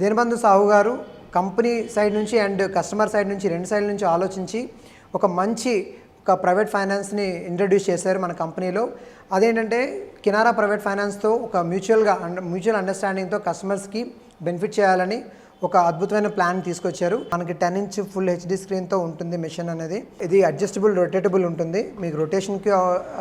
దీనబంధు సాహు గారు company side నుంచి and customer side నుంచి రెండు సైడ్ నుంచి ఆలోచించి ఒక మంచి ఒక ప్రైవేట్ ఫైనాన్స్ని ఇంట్రడ్యూస్ చేశారు మన కంపెనీలో. అదేంటంటే కినారా ప్రైవేట్ ఫైనాన్స్తో ఒక మ్యూచువల్గా అండ్ మ్యూచువల్ అండర్స్టాండింగ్తో కస్టమర్స్కి బెనిఫిట్ చేయాలని ఒక అద్భుతమైన ప్లాన్ తీసుకొచ్చారు. మనకి టెన్ ఇంచ్ ఫుల్ హెచ్డి స్క్రీన్తో ఉంటుంది మిషన్ అనేది. ఇది అడ్జస్టబుల్ రొటేటబుల్ ఉంటుంది. మీకు రొటేషన్కి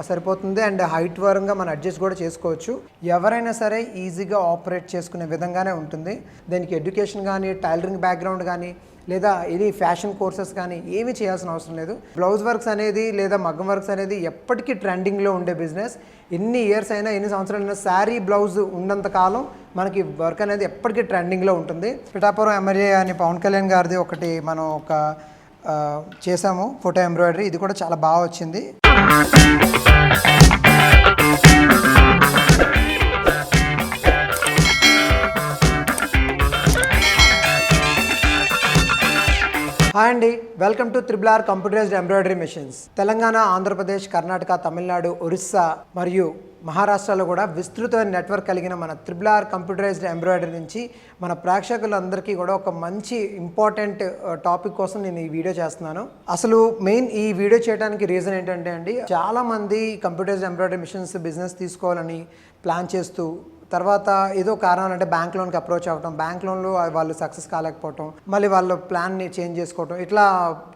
సరిపోతుంది. అండ్ హైట్ వరంగా మనం అడ్జస్ట్ కూడా చేసుకోవచ్చు. ఎవరైనా సరే ఈజీగా ఆపరేట్ చేసుకునే విధంగానే ఉంటుంది. దీనికి ఎడ్యుకేషన్ కానీ టైలరింగ్ బ్యాక్గ్రౌండ్ కానీ లేదా ఇది ఫ్యాషన్ కోర్సెస్ కానీ ఏమీ చేయాల్సిన అవసరం లేదు. బ్లౌజ్ వర్క్స్ అనేది లేదా మగ్గం వర్క్స్ అనేది ఎప్పటికీ ట్రెండింగ్లో ఉండే బిజినెస్ ఎన్ని ఇయర్స్ అయినా ఎన్ని సంవత్సరాలైనా శారీ బ్లౌజ్ ఉన్నంత కాలం మనకి వర్క్ అనేది ఎప్పటికీ ట్రెండింగ్లో ఉంటుంది. పిఠాపురం ఎమ్మెల్యే అని పవన్ కళ్యాణ్ గారిది ఒకటి మనం ఒక చేసాము. ఫోటో ఎంబ్రాయిడరీ ఇది కూడా చాలా బాగా వచ్చింది. హాయ్ అండి. Welcome to triple R computerised embroidery machines. Telangana Andhra Pradesh Karnataka Tamil Nadu Orissa మరియు మహారాష్ట్రలో కూడా విస్తృతమైన నెట్వర్క్ కలిగిన మన త్రిబుల్ ఆర్ కంప్యూటరైజ్డ్ ఎంబ్రాయిడరీ నుంచి మన ప్రేక్షకులందరికీ కూడా ఒక మంచి ఇంపార్టెంట్ టాపిక్ కోసం నేను ఈ వీడియో చేస్తున్నాను. అసలు మెయిన్ ఈ వీడియో చేయడానికి రీజన్ ఏంటంటే అండి చాలా మంది కంప్యూటరైజ్డ్ ఎంబ్రాయిడరీ మిషన్స్ బిజినెస్ తీసుకోవాలని ప్లాన్ చేస్తూ తర్వాత ఏదో కారణాలు అంటే బ్యాంక్ లోన్కి అప్రోచ్ అవ్వటం బ్యాంక్ లోన్లో వాళ్ళు సక్సెస్ కాలేకపోవటం మళ్ళీ వాళ్ళ ప్లాన్ని చేంజ్ చేసుకోవటం ఇట్లా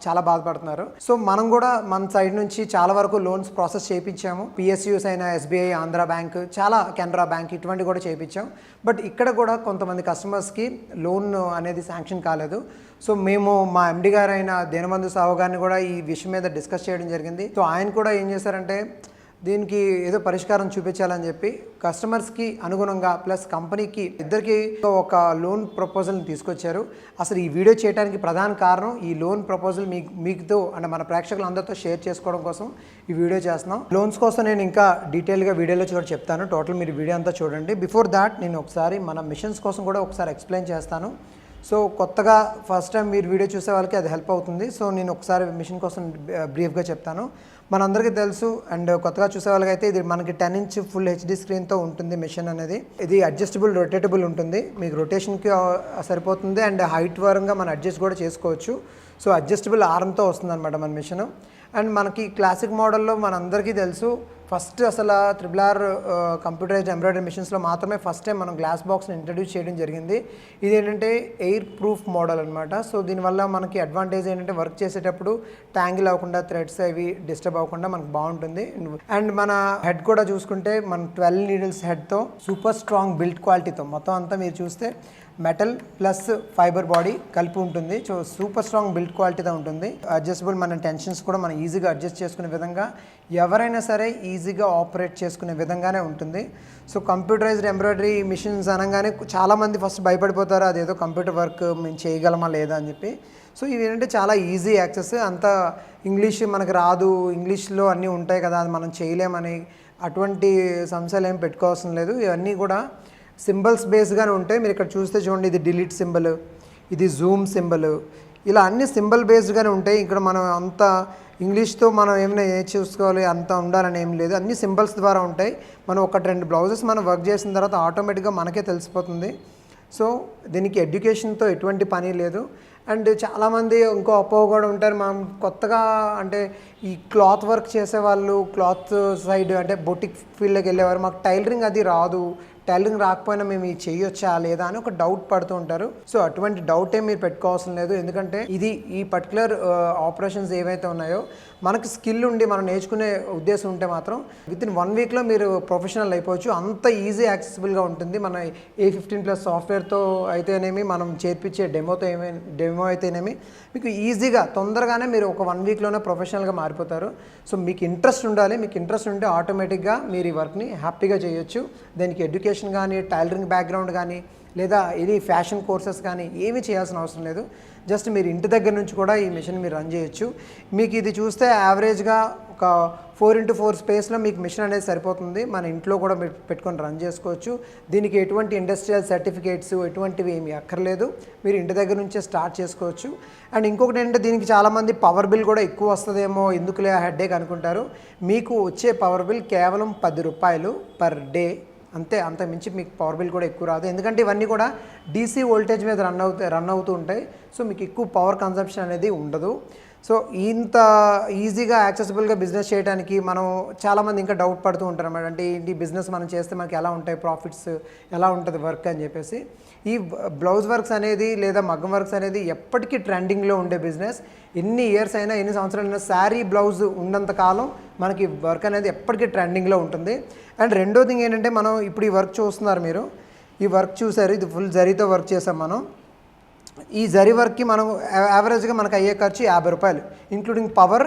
చాలా బాధపడుతున్నారు. సో మనం కూడా మన సైడ్ నుంచి చాలా వరకు లోన్స్ ప్రాసెస్ చేయించాము. పిఎస్యూస్ అయిన ఎస్బీఐ ఆంధ్ర బ్యాంక్ చాలా కెనరా బ్యాంక్ ఇటువంటి కూడా చేయించాం. బట్ ఇక్కడ కూడా కొంతమంది కస్టమర్స్కి లోన్ అనేది శాంక్షన్ కాలేదు. సో మేము మా ఎండి గారు అయిన దీనబంధు సాహు గారిని కూడా ఈ విషయం మీద డిస్కస్ చేయడం జరిగింది. సో ఆయన కూడా ఏం చేశారంటే దీనికి ఏదో పరిష్కారం చూపించాలని చెప్పి కస్టమర్స్కి అనుగుణంగా ప్లస్ కంపెనీకి ఇద్దరికి ఒక లోన్ ప్రపోజల్ని తీసుకొచ్చారు. అసలు ఈ వీడియో చేయడానికి ప్రధాన కారణం ఈ లోన్ ప్రపోజల్ మీకు మీకుతో అంటే మన ప్రేక్షకులందరితో షేర్ చేసుకోవడం కోసం ఈ వీడియో చేస్తున్నాం. లోన్స్ కోసం నేను ఇంకా డీటెయిల్గా వీడియోలో చూడ చెప్తాను. టోటల్ మీరు వీడియో అంతా చూడండి. బిఫోర్ దాట్ నేను ఒకసారి మన మిషన్స్ కోసం కూడా ఒకసారి ఎక్స్ప్లెయిన్ చేస్తాను. సో కొత్తగా ఫస్ట్ టైం మీరు వీడియో చూసే వాళ్ళకి అది హెల్ప్ అవుతుంది. సో నేను ఒకసారి మిషన్ కోసం బ్రీఫ్గా చెప్తాను. మనందరికీ తెలుసు అండ్ కొత్తగా చూసే వాళ్ళకైతే ఇది మనకి టెన్ ఇంచ్ ఫుల్ హెచ్డి స్క్రీన్తో ఉంటుంది మిషన్ అనేది. ఇది అడ్జస్టబుల్ రొటేటబుల్ ఉంటుంది. మీకు రొటేషన్కి సరిపోతుంది. అండ్ హైట్ వరంగా మనం అడ్జస్ట్ కూడా చేసుకోవచ్చు. సో అడ్జస్టబుల్ ఆర్మ్తో వస్తుంది అనమాట మన మిషన్ అండ్ మనకి క్లాసిక్ మోడల్లో మనందరికీ తెలుసు ఫస్ట్ అసలు త్రిబుల్ ఆర్ కంప్యూటరైజ్డ్ ఎంబ్రాయిడరీ మిషన్స్లో మాత్రమే ఫస్ట్ టైం మనం గ్లాస్ బాక్స్ని ఇంట్రడ్యూస్ చేయడం జరిగింది. ఇది ఏంటంటే ఎయిర్ ప్రూఫ్ మోడల్ అనమాట సో దీనివల్ల మనకి అడ్వాంటేజ్ ఏంటంటే వర్క్ చేసేటప్పుడు ట్యాంగిల్ అవ్వకుండా థ్రెడ్స్ అవి డిస్టర్బ్ అవ్వకుండా మనకు బాగుంటుంది. అండ్ మన హెడ్ కూడా చూసుకుంటే మన ట్వెల్వ్ నీడిల్స్ హెడ్తో సూపర్ స్ట్రాంగ్ బిల్డ్ క్వాలిటీతో మొత్తం అంతా మీరు చూస్తే మెటల్ ప్లస్ ఫైబర్ బాడీ కలిపి ఉంటుంది. సో సూపర్ స్ట్రాంగ్ బిల్డ్ క్వాలిటీతో ఉంటుంది. అడ్జస్టబుల్ మన టెన్షన్స్ కూడా మనం ఈజీగా అడ్జస్ట్ చేసుకునే విధంగా ఎవరైనా సరే ఈజీగా ఆపరేట్ చేసుకునే విధంగానే ఉంటుంది. సో కంప్యూటరైజ్డ్ ఎంబ్రాయిడరీ మిషన్స్ అనగానే చాలామంది ఫస్ట్ భయపడిపోతారు అదేదో కంప్యూటర్ వర్క్ మేము చేయగలమా లేదా? అని చెప్పి. సో ఇవి ఏంటంటే చాలా ఈజీ యాక్సెస్. అంత ఇంగ్లీష్ మనకు రాదు. ఇంగ్లీష్లో అన్నీ ఉంటాయి కదా అది మనం చేయలేమని అటువంటి సంశయాలు ఏం పెట్టుకోవాల్సిన లేదు. ఇవన్నీ కూడా సింబల్స్ బేస్గానే ఉంటాయి. మీరు ఇక్కడ చూస్తే చూడండి ఇది డిలీట్ సింబల్ ఇది జూమ్ సింబల్ ఇలా అన్ని సింబల్ బేస్డ్గానే ఉంటాయి. ఇక్కడ మనం అంత ఇంగ్లీష్తో మనం ఏమైనా ఏ చూసుకోవాలి అంత ఉండాలని ఏం లేదు. అన్ని సింబల్స్ ద్వారా ఉంటాయి. మనం ఒకటి రెండు బ్లౌజెస్ మనం వర్క్ చేసిన తర్వాత ఆటోమేటిక్గా మనకే తెలిసిపోతుంది. సో దీనికి ఎడ్యుకేషన్తో ఎటువంటి పని లేదు. అండ్ చాలామంది ఇంకో అపోహ కూడా ఉంటారు. మనం కొత్తగా అంటే ఈ క్లాత్ వర్క్ చేసేవాళ్ళు క్లాత్ సైడ్ అంటే బొటిక్ ఫీల్డ్లోకి వెళ్ళేవారు. మాకు టైలరింగ్ అది రాదు. టైలరింగ్ రాకపోయినా మేము ఇది చేయొచ్చా లేదా అని ఒక డౌట్ పడుతూ ఉంటారు. సో అటువంటి డౌట్ మీరు పెట్టుకోవాల్సిన లేదు. ఎందుకంటే ఇది ఈ పర్టికులర్ ఆపరేషన్స్ uh, ఏవైతే ఉన్నాయో మనకు స్కిల్ ఉండి మనం నేర్చుకునే ఉద్దేశం ఉంటే మాత్రం విత్ ఇన్ వన్ వీక్లో మీరు ప్రొఫెషనల్ అయిపోవచ్చు. అంత ఈజీ యాక్సెసిబుల్గా ఉంటుంది. మన ఏ ఫిఫ్టీన్ ప్లస్ సాఫ్ట్వేర్తో అయితేనేమి మనం చేర్పించే డెమోతో ఏమై డెమో అయితేనేమి మీకు ఈజీగా తొందరగానే మీరు ఒక వన్ వీక్లోనే ప్రొఫెషనల్గా మారిపోతారు. సో మీకు ఇంట్రెస్ట్ ఉండాలి. మీకు ఇంట్రెస్ట్ ఉంటే ఆటోమేటిక్గా మీరు ఈ వర్క్ని హ్యాపీగా చేయొచ్చు. దానికి ఎడ్యుకేషన్ కానీ టైలరింగ్ బ్యాక్గ్రౌండ్ కానీ లేదా ఎనీ ఫ్యాషన్ కోర్సెస్ కానీ ఏమీ చేయాల్సిన అవసరం లేదు. జస్ట్ మీరు ఇంటి దగ్గర నుంచి కూడా ఈ మిషన్ మీరు రన్ చేయొచ్చు. మీకు ఇది చూస్తే యావరేజ్గా ఒక ఫోర్ ఇంటూ ఫోర్ స్పేస్లో మీకు మిషన్ అనేది సరిపోతుంది. మన ఇంట్లో కూడా మీరు పెట్టుకొని రన్ చేసుకోవచ్చు. దీనికి ఎటువంటి ఇండస్ట్రియల్ సర్టిఫికేట్స్ ఎటువంటివి ఏమి అక్కర్లేదు. మీరు ఇంటి దగ్గర నుంచే స్టార్ట్ చేసుకోవచ్చు. అండ్ ఇంకొకటి ఏంటంటే దీనికి చాలామంది పవర్ బిల్ కూడా ఎక్కువ వస్తుందేమో ఎందుకులే హెడ్ఏక్ అనుకుంటారు. మీకు వచ్చే పవర్ బిల్ కేవలం పది రూపాయలు పర్ డే అంతే అంత మించి మీకు పవర్ బిల్ కూడా ఎక్కువ రాదు. ఎందుకంటే ఇవన్నీ కూడా డీసీ వోల్టేజ్ మీద రన్ అవుతాయి రన్ అవుతూ ఉంటాయి. సో మీకు ఎక్కువ పవర్ కన్సంప్షన్ అనేది ఉండదు. సో ఇంత ఈజీగా యాక్సెసిబుల్గా బిజినెస్ చేయడానికి మనం చాలామంది ఇంకా డౌట్ పడుతూ ఉంటారు అన్నమాట. అంటే ఏంటి బిజినెస్ మనం చేస్తే మనకి ఎలా ఉంటాయి ప్రాఫిట్స్ ఎలా ఉంటుంది వర్క్ అని చెప్పేసి. ఈ బ్లౌజ్ వర్క్స్ అనేది లేదా మగ్గం వర్క్స్ అనేది ఎప్పటికీ ట్రెండింగ్లో ఉండే బిజినెస్. ఎన్ని ఇయర్స్ అయినా ఎన్ని సంవత్సరాలు అయినా శారీ బ్లౌజ్ ఉన్నంత కాలం మనకి వర్క్ అనేది ఎప్పటికీ ట్రెండింగ్లో ఉంటుంది. అండ్ రెండో థింగ్ ఏంటంటే మనం ఇప్పుడు ఈ వర్క్ చూస్తున్నారు మీరు. ఈ వర్క్ చూసారు ఇది ఫుల్ జరీతో వర్క్ చేసాం మనం. ఈ జరీ వర్క్కి మనం యావరేజ్గా మనకు అయ్యే ఖర్చు యాభై రూపాయలు ఇంక్లూడింగ్ పవర్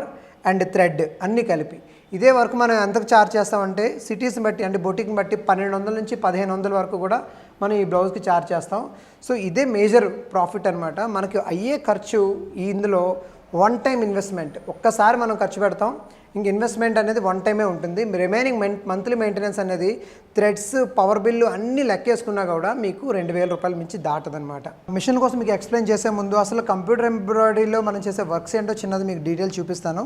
అండ్ థ్రెడ్ అన్నీ కలిపి. ఇదే వర్క్ మనం ఎంతకు ఛార్జ్ చేస్తామంటే సిటీస్ని బట్టి అంటే బొటిక్ని బట్టి పన్నెండు వందల నుంచి పదిహేను వందల వరకు కూడా మనం ఈ బ్లౌజ్కి ఛార్జ్ చేస్తాం. సో ఇదే మేజర్ ప్రాఫిట్ అనమాట మనకి అయ్యే ఖర్చు ఈ ఇందులో వన్ టైం ఇన్వెస్ట్మెంట్ ఒక్కసారి మనం ఖర్చు పెడతాం ఇంక ఇన్వెస్ట్మెంట్ అనేది వన్ టైమే ఉంటుంది. రిమైనింగ్ మెయిన్ మంత్లీ మెయింటెనెన్స్ అనేది థ్రెడ్స్ పవర్ బిల్లు అన్నీ లెక్కేసుకున్నా కూడా మీకు రెండు వేల రూపాయలు మించి దాటదనమాట మిషన్ కోసం మీకు ఎక్స్ప్లెయిన్ చేసే ముందు అసలు కంప్యూటర్ ఎంబ్రాయిడరీలో మనం చేసే వర్క్స్ ఏంటో చిన్నది మీకు డీటెయిల్ చూపిస్తాను.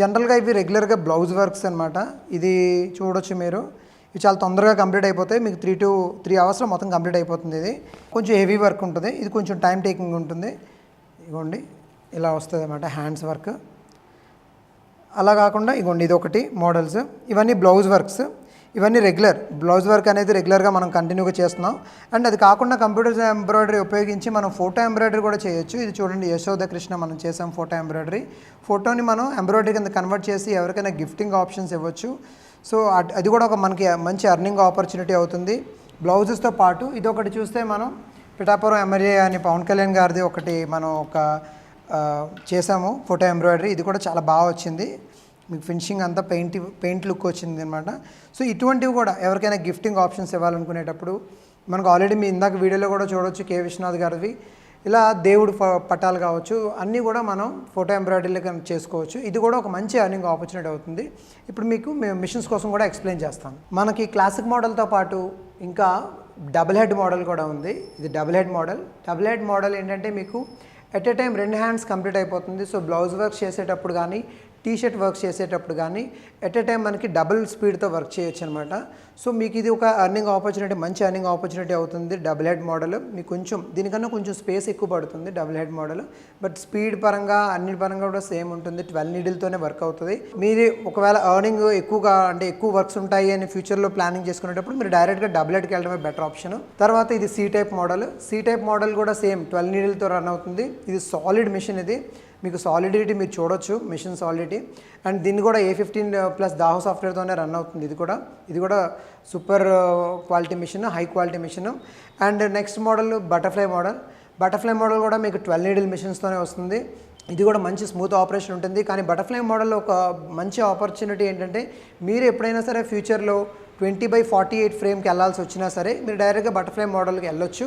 జనరల్గా ఇవి రెగ్యులర్గా బ్లౌజ్ వర్క్స్ అనమాట ఇది చూడొచ్చు మీరు. ఇవి చాలా తొందరగా కంప్లీట్ అయిపోతాయి. మీకు త్రీ టు త్రీ అవర్స్లో మొత్తం కంప్లీట్ అయిపోతుంది ఇది. కొంచెం హెవీ వర్క్ ఉంటుంది. ఇది కొంచెం టైం టేకింగ్ ఉంటుంది. ఇవ్వండి ఇలా వస్తుంది అనమాట హ్యాండ్స్ వర్క్ అలా కాకుండా ఇగోండి ఇది ఒకటి మోడల్స్ ఇవన్నీ బ్లౌజ్ వర్క్స్ ఇవన్నీ రెగ్యులర్ బ్లౌజ్ వర్క్ అనేది రెగ్యులర్గా మనం కంటిన్యూగా చేస్తున్నాం. అండ్ అది కాకుండా కంప్యూటర్ ఎంబ్రాయిడరీ ఉపయోగించి మనం ఫోటో ఎంబ్రాయిడరీ కూడా చేయొచ్చు. ఇది చూడండి యశోద కృష్ణ మనం చేసాం ఫోటో ఎంబ్రాయిడరీ ఫోటోని మనం ఎంబ్రాయిడరీ కింద కన్వర్ట్ చేసి ఎవరికైనా గిఫ్టింగ్ ఆప్షన్స్ ఇవ్వచ్చు. సో అది కూడా ఒక మనకి మంచి అర్నింగ్ ఆపర్చునిటీ అవుతుంది. బ్లౌజెస్తో పాటు ఇది ఒకటి చూస్తే మనం పిఠాపురం ఎమ్మెల్యే అని పవన్ కళ్యాణ్ గారిది ఒకటి మనం ఒక చేసాము ఫోటో ఎంబ్రాయిడరీ ఇది కూడా చాలా బాగా వచ్చింది. మీకు ఫినిషింగ్ అంతా పెయింట్ పెయింట్ లుక్ వచ్చింది అనమాట సో ఇటువంటివి కూడా ఎవరికైనా గిఫ్టింగ్ ఆప్షన్స్ ఇవ్వాలనుకునేటప్పుడు మనకు ఆల్రెడీ మీ ఇందాక వీడియోలో కూడా చూడవచ్చు కే విశ్వనాథ్ గారివి ఇలా దేవుడు ప- పటాలు కావచ్చు అన్నీ కూడా మనం ఫోటో ఎంబ్రాయిడరీలు చేసుకోవచ్చు. ఇది కూడా ఒక మంచి అర్నింగ్ ఆపర్చునిటీ అవుతుంది. ఇప్పుడు మీకు మేము మిషన్స్ కోసం కూడా ఎక్స్ప్లెయిన్ చేస్తాను. మనకి క్లాసిక్ మోడల్తో పాటు ఇంకా డబుల్ హెడ్ మోడల్ కూడా ఉంది. ఇది double head model double head model ఏంటంటే మీకు ఎట్ ఏ టైం రెండు హ్యాండ్స్ కంప్లీట్ అయిపోతుంది. సో బ్లౌజ్ వర్క్ చేసేటప్పుడు కానీ టీ షర్ట్ వర్క్ చేసేటప్పుడు కానీ ఎట్ ఎ టైం మనకి డబుల్ స్పీడ్తో వర్క్ చేయొచ్చు అనమాట సో మీకు ఇది ఒక అర్నింగ్ ఆపర్చునిటీ మంచి అర్నింగ్ ఆపర్చునిటీ అవుతుంది. డబుల్ హెడ్ మోడల్ మీకు కొంచెం దీనికన్నా కొంచెం స్పేస్ ఎక్కువ పడుతుంది double head model but speed పరంగా అన్ని పరంగా కూడా సేమ్ ఉంటుంది. ట్వెల్వ్ నీడిల్తోనే వర్క్ అవుతుంది. మీరు ఒకవేళ ఎర్నింగ్ ఎక్కువగా అంటే ఎక్కువ వర్క్స్ ఉంటాయి అని ఫ్యూచర్లో ప్లానింగ్ చేసుకునేటప్పుడు మీరు డైరెక్ట్గా డబుల్ హెడ్కి వెళ్ళడమే బెటర్ ఆప్షన్ తర్వాత ఇది C type model C type model కూడా సేమ్ ట్వెల్వ్ నీడిల్తో రన్ అవుతుంది. ఇది సాలిడ్ మిషన్ ఇది. మీకు సాలిడిటీ మీరు చూడొచ్చు మిషన్ సాలిడిటీ అండ్ దీన్ని కూడా ఏ ఫిఫ్టీన్ ప్లస్ దాహో సాఫ్ట్వేర్తోనే రన్ అవుతుంది ఇది కూడా. ఇది కూడా super quality machine high quality machine and next model butterfly model butterfly model కూడా మీకు ట్వెల్వ్ నీడిల్ మిషన్స్తోనే వస్తుంది. ఇది కూడా మంచి స్మూత్ ఆపరేషన్ ఉంటుంది. కానీ బటర్ఫ్లై మోడల్లో ఒక మంచి ఆపర్చునిటీ ఏంటంటే మీరు ఎప్పుడైనా సరే ఫ్యూచర్లో ట్వంటీ బై ఫార్టీ ఎయిట్ ఫ్రేమ్కి వెళ్ళాల్సి వచ్చినా సరే మీరు డైరెక్ట్గా బటర్ఫ్లై మోడల్కి వెళ్ళొచ్చు.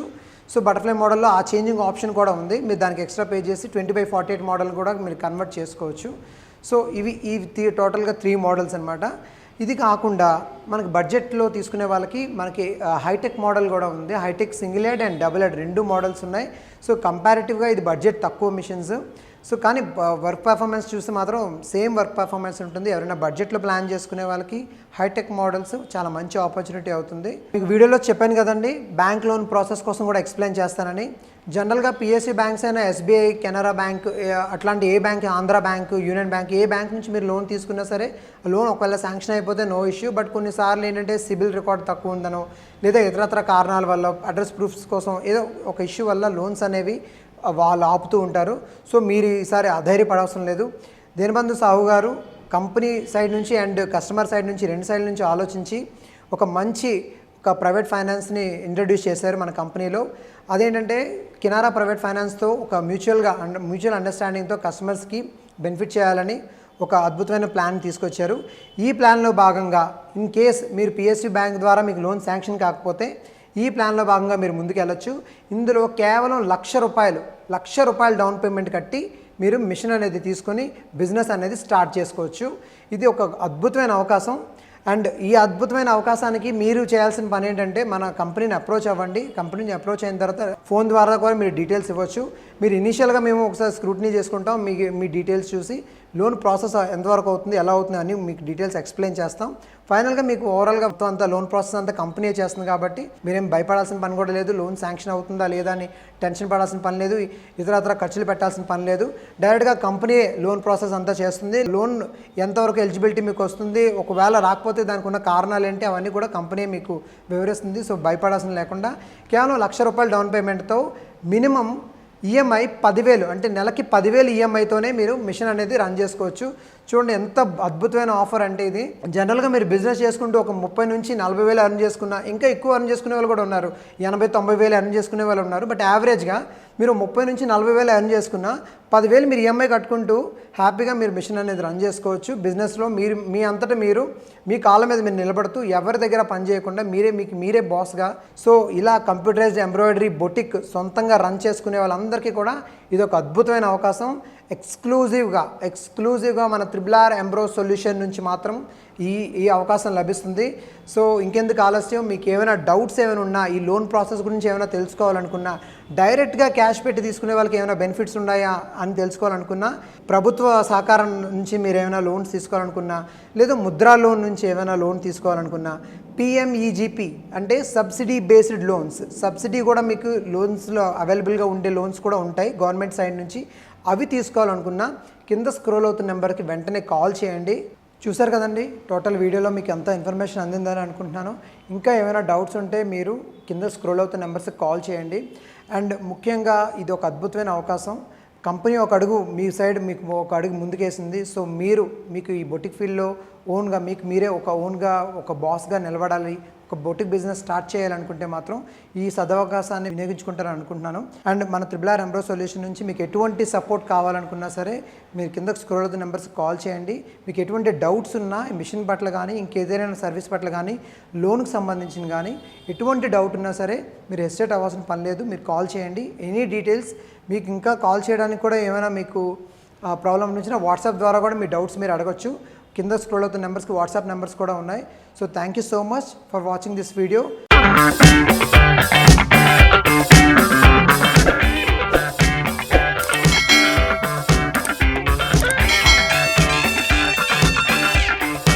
సో బటర్ఫ్లై మోడల్లో ఆ చేంజింగ్ ఆప్షన్ కూడా ఉంది. మీరు దానికి ఎక్స్ట్రా పే చేసి twenty by forty eight model కూడా మీరు కన్వర్ట్ చేసుకోవచ్చు. సో ఇవి ఈ త్రీ టోటల్గా త్రీ మోడల్స్ అనమాట ఇది కాకుండా మనకి బడ్జెట్లో తీసుకునే వాళ్ళకి మనకి హైటెక్ మోడల్ కూడా ఉంది. Hitech single head and double head రెండు మోడల్స్ ఉన్నాయి. సో కంపారిటివ్గా ఇది బడ్జెట్ తక్కువ మిషన్స్. సో కానీ వర్క్ పర్ఫార్మెన్స్ చూస్తే మాత్రం సేమ్ వర్క్ పర్ఫార్మెన్స్ ఉంటుంది. ఎవరైనా బడ్జెట్లో ప్లాన్ చేసుకునే వాళ్ళకి హైటెక్ మోడల్స్ చాలా మంచి ఆపర్చునిటీ అవుతుంది. మీకు వీడియోలో చెప్పాను కదండి బ్యాంక్ లోన్ ప్రాసెస్ కోసం కూడా ఎక్స్ప్లెయిన్ చేస్తానని. జనరల్గా పిఎస్సి బ్యాంక్స్ అయినా ఎస్బీఐ కెనరా బ్యాంక్ అట్లాంటి ఏ bank Andhra bank union bank ఏ బ్యాంక్ నుంచి మీరు లోన్ తీసుకున్నా సరే లోన్ ఒకవేళ శాంక్షన్ అయిపోతే నో ఇష్యూ. బట్ కొన్నిసార్లు ఏంటంటే సిబిల్ రికార్డ్ తక్కువ ఉందనో లేదా ఇతరత్ర కారణాల వల్ల అడ్రస్ ప్రూఫ్స్ కోసం ఏదో ఒక ఇష్యూ వల్ల లోన్స్ అనేవి వాళ్ళు ఆపుతూ ఉంటారు. సో మీరు ఈసారి అధైర్యపడవసరం లేదు. దీనబంధు సాహు గారు కంపెనీ సైడ్ నుంచి అండ్ కస్టమర్ సైడ్ నుంచి రెండు సైడ్ నుంచి ఆలోచించి ఒక మంచి ఒక ప్రైవేట్ ఫైనాన్స్ని ఇంట్రడ్యూస్ చేశారు మన కంపెనీలో. అదేంటంటే కినారా ప్రైవేట్ ఫైనాన్స్తో ఒక మ్యూచువల్గా అండ్ మ్యూచువల్ అండర్స్టాండింగ్తో కస్టమర్స్కి బెనిఫిట్ చేయాలని ఒక అద్భుతమైన ప్లాన్ తీసుకొచ్చారు. ఈ ప్లాన్లో భాగంగా ఇన్ కేస్ మీరు పిఎస్యు బ్యాంక్ ద్వారా మీకు లోన్ శాంక్షన్ కాకపోతే ఈ ప్లాన్లో భాగంగా మీరు ముందుకు వెళ్ళొచ్చు. ఇందులో కేవలం లక్ష రూపాయలు లక్ష రూపాయలు డౌన్ పేమెంట్ కట్టి మీరు మిషన్ అనేది తీసుకొని బిజినెస్ అనేది స్టార్ట్ చేసుకోవచ్చు. ఇది ఒక అద్భుతమైన అవకాశం. అండ్ ఈ అద్భుతమైన అవకాశానికి మీరు చేయాల్సిన పని ఏంటంటే మన కంపెనీని అప్రోచ్ అవ్వండి. కంపెనీని అప్రోచ్ అయిన తర్వాత ఫోన్ ద్వారా కూడా మీరు డీటెయిల్స్ ఇవ్వచ్చు. మీరు ఇనీషియల్గా మేము ఒకసారి స్క్రూటినీ చేసుకుంటాం. మీ మీ డీటెయిల్స్ చూసి లోన్ ప్రాసెస్ ఎంతవరకు అవుతుంది ఎలా అవుతుంది అని మీకు డీటెయిల్స్ ఎక్స్ప్లెయిన్ చేస్తాం. ఫైనల్గా మీకు ఓవరాల్గా మొత్తం అంతా లోన్ ప్రాసెస్ అంతా కంపెనీ చేస్తుంది కాబట్టి మీరేం భయపడాల్సిన పని కూడా లేదు. లోన్ శాంక్షన్ అవుతుందా లేదా అని టెన్షన్ పడాల్సిన పని లేదు. ఇతరత్ర ఖర్చులు పెట్టాల్సిన పని లేదు. డైరెక్ట్గా కంపెనీ లోన్ ప్రాసెస్ అంతా చేస్తుంది. లోన్ ఎంతవరకు ఎలిజిబిలిటీ మీకు వస్తుంది? ఒకవేళ రాకపోతే దానికి ఉన్న కారణాలు ఏంటి? అవన్నీ కూడా కంపెనీ మీకు వివరిస్తుంది. సో భయపడాల్సిన లేకుండా కేవలం లక్ష రూపాయల డౌన్ పేమెంట్తో మినిమం ఈఎంఐ పదివేలు అంటే నెలకి పదివేలు ఈఎంఐతోనే మీరు మిషన్ అనేది రన్ చేసుకోవచ్చు. చూడండి ఎంత అద్భుతమైన ఆఫర్ అంటే ఇది. జనరల్గా మీరు బిజినెస్ చేసుకుంటూ ఒక ముప్పై నుంచి నలభై వేలు అర్న్ చేసుకున్నా ఇంకా ఎక్కువ అర్న్ చేసుకునే వాళ్ళు కూడా ఉన్నారు. ఎనభై తొంభై వేలు అర్న్ చేసుకునే వాళ్ళు ఉన్నారు. బట్ యావరేజ్గా మీరు ముప్పై నుంచి నలభై వేలు అర్న్ చేసుకున్నా పదివేలు మీరు ఈఎంఐ కట్టుకుంటూ హ్యాపీగా మీరు మిషన్ అనేది రన్ చేసుకోవచ్చు. బిజినెస్లో మీరు మీ అంతటా మీరు మీ కాళ్ళ మీద మీరు నిలబడుతూ ఎవరి దగ్గర పని చేయకుండా మీరే మీకు మీరే బాస్గా సో ఇలా కంప్యూటరైజ్డ్ ఎంబ్రాయిడరీ బొటిక్ సొంతంగా రన్ చేసుకునే వాళ్ళందరికీ కూడా ఇది ఒక అద్భుతమైన అవకాశం. ఎక్స్క్లూజివ్గా ఎక్స్క్లూజివ్గా మన త్రిబుల్ ఆర్ ఎంబ్రో సొల్యూషన్ నుంచి మాత్రం ఈ ఈ అవకాశం లభిస్తుంది. సో ఇంకెందుకు ఆలస్యం? మీకు ఏమైనా డౌట్స్ ఏమైనా ఉన్నా ఈ లోన్ ప్రాసెస్ గురించి ఏమైనా తెలుసుకోవాలనుకున్నా డైరెక్ట్గా క్యాష్ పెట్టి తీసుకునే వాళ్ళకి ఏమైనా బెనిఫిట్స్ ఉన్నాయా అని తెలుసుకోవాలనుకున్నా ప్రభుత్వ సహకారం నుంచి మీరు ఏమైనా లోన్స్ తీసుకోవాలనుకున్నా లేదా ముద్రా లోన్ నుంచి ఏమైనా లోన్ తీసుకోవాలనుకున్నా పిఎంఈజీపీ అంటే సబ్సిడీ బేస్డ్ లోన్స్ సబ్సిడీ కూడా మీకు లోన్స్లో అవైలబుల్గా ఉండే లోన్స్ కూడా ఉంటాయి గవర్నమెంట్ సైడ్ నుంచి. అవి తీసుకోవాలనుకున్నా కింద స్క్రోల్ అవుతున్న నెంబర్కి వెంటనే కాల్ చేయండి. చూసారు కదండి టోటల్ వీడియోలో మీకు ఎంత ఇన్ఫర్మేషన్ అందిందని అనుకుంటున్నాను. ఇంకా ఏమైనా డౌట్స్ ఉంటే మీరు కింద స్క్రోల్ అవుతున్న నెంబర్స్కి కాల్ చేయండి. అండ్ ముఖ్యంగా ఇది ఒక అద్భుతమైన అవకాశం. కంపెనీ ఒక అడుగు మీ సైడ్ మీకు ఒక అడుగు ముందుకేసింది. సో మీరు మీకు ఈ బొటిక్ ఫీల్డ్లో ఓన్గా మీకు మీరే ఒక ఓన్గా ఒక బాస్గా నిలబడాలి. ఒక బొటిక్ బిజినెస్ స్టార్ట్ చేయాలనుకుంటే మాత్రం ఈ సదవకాశాన్ని వినియోగించుకుంటారని అనుకుంటున్నాను. అండ్ మన త్రిబుల్ ఆర్ ఎంబ్రో సొల్యూషన్ నుంచి మీకు ఎటువంటి సపోర్ట్ కావాలనుకున్నా సరే మీరు కింద స్క్రోల్ అవుతున్న నెంబర్స్ కాల్ చేయండి. మీకు ఎటువంటి డౌట్స్ ఉన్నా మిషన్ పట్ల కానీ ఇంకేదైనా సర్వీస్ పట్ల కానీ లోన్కి సంబంధించిన కానీ ఎటువంటి డౌట్ ఉన్నా సరే మీరు హెసిటేట్ అవ్వాల్సిన పని లేదు. మీరు కాల్ చేయండి. ఎనీ డీటెయిల్స్ మీకు ఇంకా కాల్ చేయడానికి కూడా ఏమైనా మీకు ప్రాబ్లం నుంచి వాట్సాప్ ద్వారా కూడా మీ డౌట్స్ మీరు అడగచ్చు. కింద స్క్రోల్ అవుతున్న నెంబర్స్కి వాట్సాప్ నెంబర్స్ కూడా ఉన్నాయి. So thank you so much for watching this video